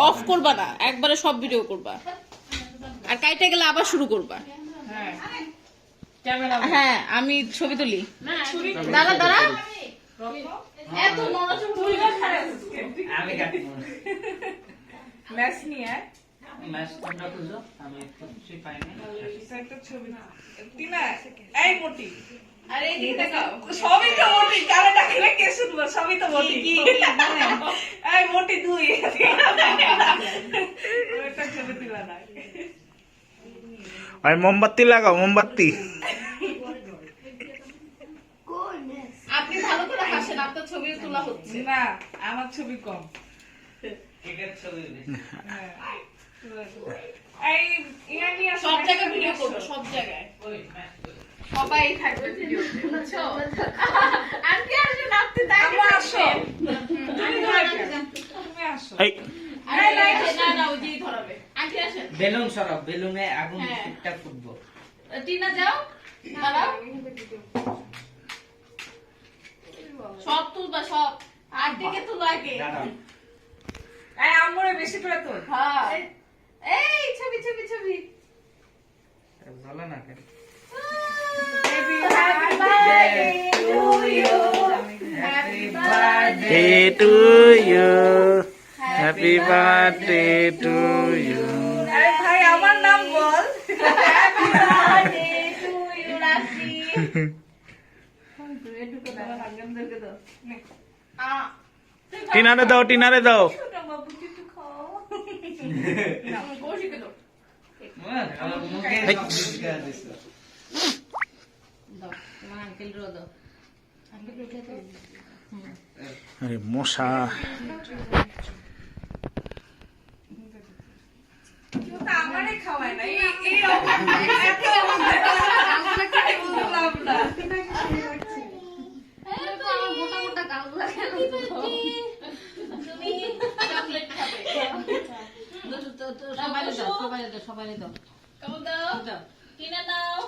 Of করবা না একবারে সব ভিডিও করবা আর কাইটা গেলে আবার শুরু করবা হ্যাঁ হ্যাঁ আমি ছবি তুলি দাঁড়া দাঁড়া এত নড়াচড়া তুই না খারাপ আমি ম্যাচ নিয়ে ম্যাচ তোমরা খুঁজো আমি একটু কিছুই পাইনি একটা ছবি টিনা এই মোটি আরে এদিকে দেখাও সবই তো মোটি কারে ডাকলে কে শুনব সবই তো মোটি এই মোটি দুই আর মোমবাতি লাগাও মোমবাতি। আপনি ভালো করে হাসেন আপনার ছবি তোলা হচ্ছে। না আমার ছবি কম। হ্যাঁ। সব জায়গায় ভিডিও করব সব জায়গায়। সবাই থাকবে ভিডিও এই বেলুন সরাব বেলুনে আগুন হ্যাঁ। ঠিকঠাক ফুটবো। টিনা যাও। দাঁড়াও। সব তুলবা সব। আর দিকে তুলো আগে। এই আম্মুরে বেশি করে তোর হ্যাঁ। এই ছবি ছবি ছবি। ভালো না কেন? Happy day to you happy birthday to you ভাই আমার নাম বল birthday to you, Rashi. আ, টিনারে দাও টিনারে দাও। আরে মশা কেউ তো আমারে খাওয়ায় না। এই এত না দাও?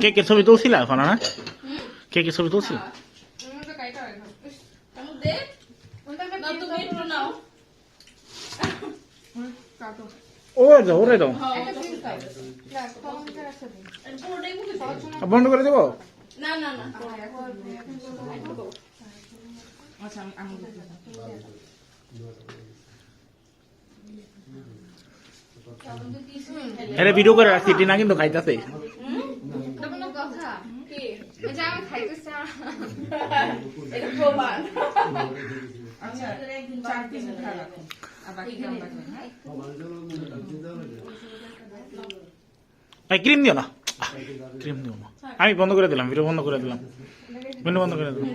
কে কে ছবি তুলছিলা এখন না কে কে ছবি তুলছিল? ওরে দাও ওরে দাও। বন্ধ করে দেবো? না না না ভিডিও করে রাখছি, টিনা কিন্তু খাইতাছে। হ্যাঁ? ভাই ক্রিম দিও না? ক্রিম দিও না। আমি বন্ধ করে দিলাম ভিডিও বন্ধ করে দিলাম। ভিডিও বন্ধ করে দিলাম।